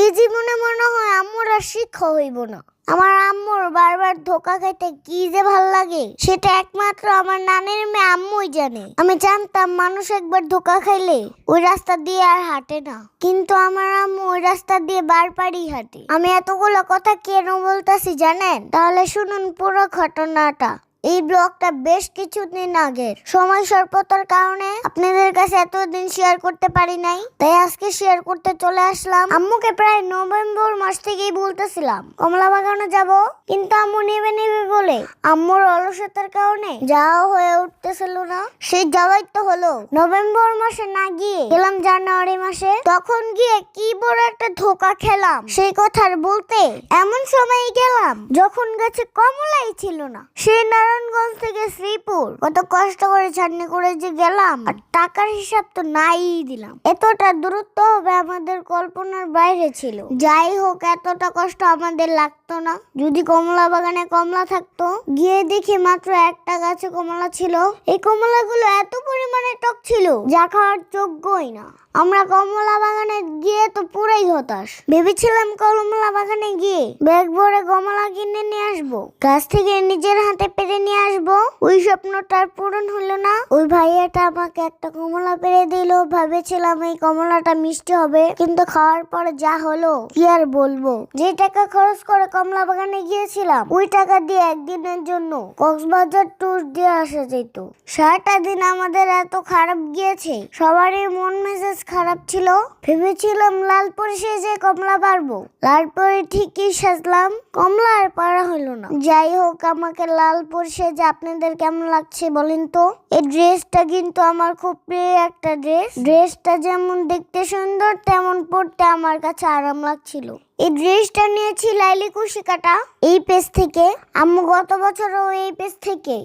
এই জীবনে মনে হয় আম্মুর আর শিক্ষা হইব না। আমার আম্মুর বারবার ধোকা খাইতে কি যে ভালো লাগে, সেটা একমাত্র আমার নানের মেয়ে আম্মুই জানে। আমি জানতাম মানুষ একবার ধোকা খাইলে ওই রাস্তা দিয়ে আর হাঁটে না। কিন্তু আমার আম্মু ওই রাস্তা দিয়ে বারবারই হাঁটে। আমি এতগুলো কথা কেন বলতাছি জানেন? তাহলে শুনুন পুরো ঘটনাটা। এই ব্লগটা বেশ কিছুদিন আগের সময় স্বল্পতার কারণে আপনাদের কাছে এতদিন শেয়ার করতে পারি নাই। তাই আজকে শেয়ার করতে চলে আসলাম। আম্মুকে প্রায় নভেম্বর মাস থেকেই বলতেছিলাম কমলা বাগানে যাব, কিন্তু আম্মু নেবে নেবে বলে আম্মুর অলসতার কারণে যাওয়া হয়ে উঠতেছিল না। সেই যাওয়াই তো হলো। নভেম্বর মাসে না গিয়ে গেলাম জানুয়ারি মাসে। তখন গিয়ে কি বড় একটা ধোকা খেলাম। সেই কথা আর বলতে এমন সময় গেলাম যখন গাছে কমলাই ছিল না। সেই নারায়ণগঞ্জ থেকে শ্রীপুর। কত কষ্ট করে ছাটনি করে যে গেলাম, আর টাকার হিসাব তো নাই দিলাম। এতটা দূরত্ব হবে আমাদের কল্পনার বাইরে ছিল। যাই হোক, এতটা কষ্ট আমাদের লাগতো না। যদি কমলা বাগানে কমলা থাকতো, গিয়ে দেখি মাত্র একটা গাছে কমলা ছিল। এই কমলাগুলো এত পরিমাণে টক ছিল, যা খাওয়ার যোগ্যই না। আমরা কমলা বাগানে গিয়ে তো পুরাই হতাশ। ভেবেছিলাম কমলা বাগানে গিয়ে ব্যাগ ভরে কমলা কিনে নিয়ে আসব। গাছ থেকে নিজের হাতে পেরে নিয়ে ওই স্বপ্নটার পূরণ হলো না। ওই ভাইয়াটা আমাকে একটা কমলা পেরে দিল। ভেবেছিলাম এই কমলাটা মিষ্টি হবে। কিন্তু খাওয়ার পর যা হলো, কি আর বলব? যে টাকা খরচ করে কমলা বাগানে গিয়েছিলাম, ওই টাকা দিয়ে একদিনের জন্য কক্সবাজার ট্যুর দিয়ে আসা যেত। সারাটা দিন আমাদের এত খারাপ গিয়েছে। সবারই মন মেজাজ খারাপ ছিল। ভেবেছিলাম লালপুরি সেজে কমলা পারব লালপুরি ঠিকই সাজলাম। কমলা আর পারা হলো না। যাই হোক, আমাকে লালপুরি সেজে আপনাদের কেমন লাগছে বলেন তো? এই ড্রেসটা কিন্তু আমার খুব প্রিয় একটা ড্রেস। ড্রেসটা যেমন দেখতে সুন্দর, তেমন পড়তে আমার কাছে আরাম লাগছিল। এই ড্রেসটা নিয়েছি লাইলি কুশিকাটা। এই পেজ থেকে। আম্মু গত বছরও এই পেজ থেকে।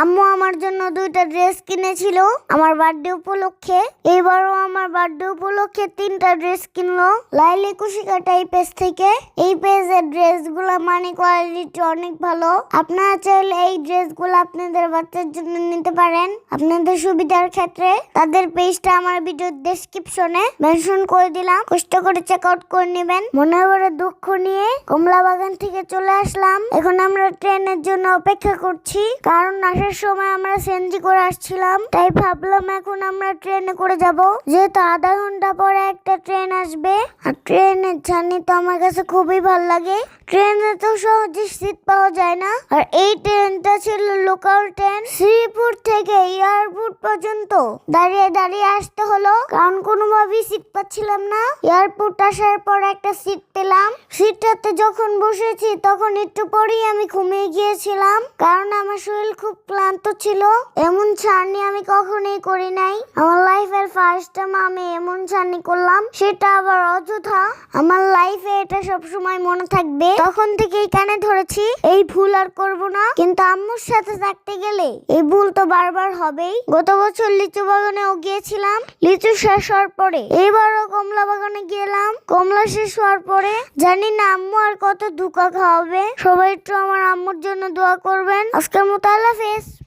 আম্মু আমার জন্য দুইটা ড্রেস কিনেছিল আমার বার্থডে উপলক্ষে। এইবারও আমার বার্থডে উপলক্ষে তিনটা ড্রেস কিনলো। লাইলি কুশিকাটা এই পেজ থেকে। এই পেজের ড্রেসগুলো মানে কোয়ালিটি অনেক ভালো। আপনারা চাইলে এই ড্রেসগুলো আপনাদের বাচ্চার জন্য নিতে পারেন। আপনাদের সুবিধার ক্ষেত্রে। তাদের পেজটা আমার ভিডিও ডেসক্রিপশনে মেনশন করে দিলাম। কষ্ট করে চেক আউট করে নেবেন। মনে করে দুঃখ নিয়ে কমলা বাগান থেকে চলে আসলাম। এখন আমরা ট্রেনের জন্য অপেক্ষা করছি। কারণ আসার সময় আমরা সেনজি করে আসছিলাম। তাই ভাবলাম এখন আমরা ট্রেনে করে যাব। যেহেতু আধা ঘণ্টা পরে একটা ট্রেন আসবে। আর ট্রেনের জার্নি তো আমার কাছে খুবই ভালো লাগে। ট্রেনে তো সহজে সিট পাওয়া যায় না। আর এই ট্রেনটা ছিল লোকাল ট্রেন। শ্রীপুর থেকে এয়ারপোর্ট পর্যন্ত। দাঁড়িয়ে দাঁড়িয়ে আসতে হলো। কারণ কোনোভাবেই সিট পাচ্ছিলাম না। এয়ারপোর্ট আসার পর একটা সিট পেলাম। সিটটাতে যখন বসেছি, তখন একটু পরেই আমি ঘুমিয়ে গিয়েছিলাম, কারণ আমার শরীর খুব ক্লান্ত ছিল। এমন ছাড়নি আমি কখনোই করি নাই। আমার লাইফের ফার্স্ট টাইম আমি এমন ছাড়নি করলাম, সেটা আবার অযথা। আমার লাইফে এটা সব সময় মনে থাকবে। তখন থেকেই কানে ধরেছি, এই ভুল আর করব না। কিন্তু আম্মুর সাথে থাকতে গেলে এই ভুল তো বারবার হবেই। গত বছর লিচু বাগানেও গিয়েছিলাম। লিচু শেষ হওয়ার পরে এবারও কমলা বাগানে গেলাম। কমলা শেষ হওয়ার পরে জানি না আম্মু আর কত ধুকা খাওয়াবে। সবাই একটু আমার আম্মুর জন্য দোয়া করবেন। আজকের মতো আল্লাহ হাফেজ।